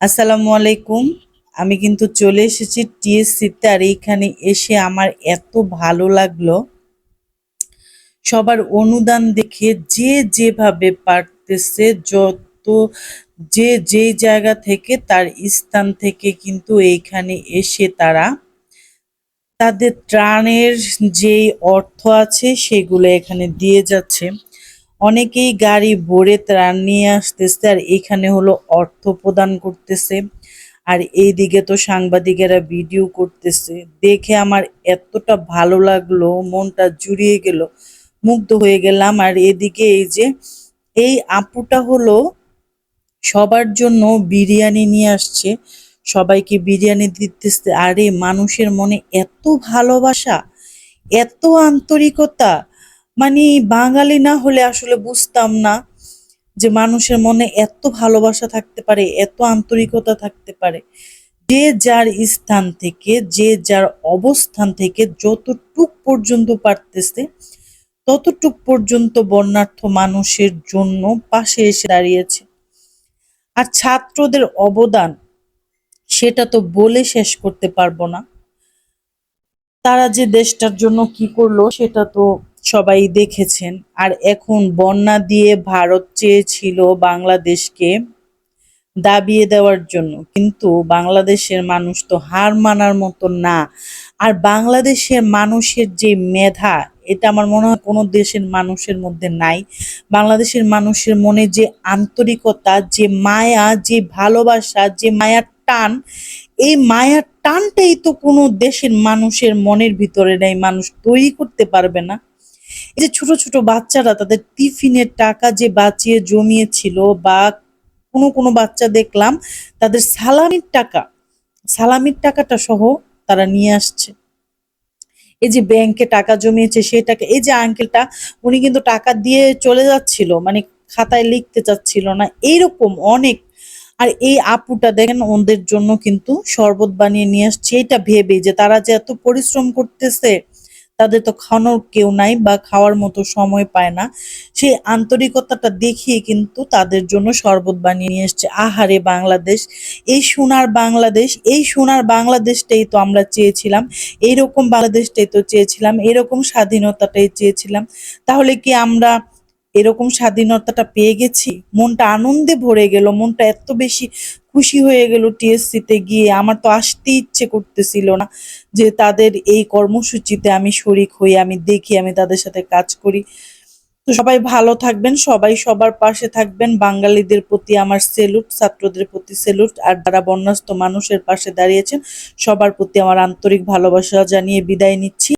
আসসালামু আলাইকুম। আমি কিন্তু চলে এসেছি টিএসসিতে আর এইখানে এসে আমার এত ভালো লাগল। সবার অনুদান দেখে যে যেভাবে পারতেছে, যত যে যেই জায়গা থেকে তার স্থান থেকে কিন্তু এইখানে এসে তারা তাদের ত্রাণের যেই অর্থ আছে সেগুলো এখানে দিয়ে যাচ্ছে। অনেকেই গাড়ি ভরে ত্রাণ নিয়ে আসতেছে আর এখানে হলো অর্থ প্রদান করতেছে। আর এইদিকে তো সাংবাদিকেরা ভিডিও করতেছে। দেখে আমার এতটা ভালো লাগল, মনটা জুড়িয়ে গেল, মুগ্ধ হয়ে গেলাম। আর এদিকে এই যে, এই আপুটা হলো সবার জন্য বিরিয়ানি নিয়ে আসছে। সবাইকে বিরিয়ানি দিতেছে। আরে মানুষের মনে এত ভালোবাসা, এত আন্তরিকতা মানে বাঙালি না হলে আসলে বুঝতাম না যে মানুষের মনে এত ভালোবাসা থাকতে পারে, এত আন্তরিকতা থাকতে পারে। যে যার স্থান থেকে, যে যার অবস্থান থেকে যতটুক পর্যন্ত পারতেছে, ততটুক পর্যন্ত বর্ণাঢ্য মানুষের জন্য পাশে এসে দাঁড়িয়েছে। আর ছাত্রদের অবদান, সেটা তো বলে শেষ করতে পারব না। তারা যে দেশটার জন্য কি করল, সেটা তো সবাই দেখেছেন। আর এখন বন্যা দিয়ে ভারত চেয়েছিল বাংলাদেশকে দাবিয়ে দেওয়ার জন্য। কিন্তু বাংলাদেশের মানুষ তো হার মানার মতো না। আর বাংলাদেশের মানুষের যে মেধা, এটা আমার মনে হয় কোনো দেশের মানুষের মধ্যে নাই। বাংলাদেশের মানুষের মনে যে আন্তরিকতা, যে মায়া, যে ভালোবাসা, যে মায়ার টান, এই মায়ার টানটাই তো কোনো দেশের মানুষের মনের ভিতরে নেই, মানুষ তৈরি করতে পারবে না। এই যে ছোট ছোট বাচ্চারা তাদের টিফিনের টাকা যে বাঁচিয়ে জমিয়েছিল বা কোনো কোনো বাচ্চা দেখলাম, তাদের সালামির টাকা, সালামির টাকাটা সহ তারা নিয়ে আসছে। এই যে ব্যাংকে টাকা জমিয়েছে সেই টাকা, এই যে আঙ্কেলটা, উনি কিন্তু টাকা দিয়ে চলে যাচ্ছিল মানে খাতায় লিখতে চাচ্ছিল না, এইরকম অনেক আর এই আপুটা দেখেন, ওদের জন্য কিন্তু শরবত বানিয়ে নিয়ে আসছে। এটা ভেবে যে তারা যে এত পরিশ্রম করতেছে, তাদের তো খাওয়ানোর কেউ নাই বা খাওয়ার মতো সময় পায় না। সেই আন্তরিকতাটা দেখিয়ে কিন্তু তাদের জন্য শরবত বানিয়ে নিয়ে এসছে। আহারে বাংলাদেশ! এই সোনার বাংলাদেশ, এই সোনার বাংলাদেশটাই তো আমরা চেয়েছিলাম। এইরকম বাংলাদেশটাই তো চেয়েছিলাম, এরকম স্বাধীনতাটাই চেয়েছিলাম। তাহলে কি আমরা এরকম স্বাধীনতাটা পেয়ে গেছি। মনটা আনন্দে ভরে গেল, মনটা এত বেশি খুশি হয়ে গেল টিএসসিতে গিয়ে। আমার তো আসতে ইচ্ছে করতেছিল না যে তাদের এই কর্মসূচিতে আমি শরিক হই, আমি দেখি, আমি তাদের সাথে কাজ করি। তো সবাই ভালো থাকবেন, সবাই সবার পাশে থাকবেন। বাঙালিদের প্রতি আমার সেলুট, ছাত্রদের প্রতি সেলুট। আর যারা বন্যাস্ত মানুষের পাশে দাঁড়িয়েছেন, সবার প্রতি আমার আন্তরিক ভালোবাসা জানিয়ে বিদায় নিচ্ছি।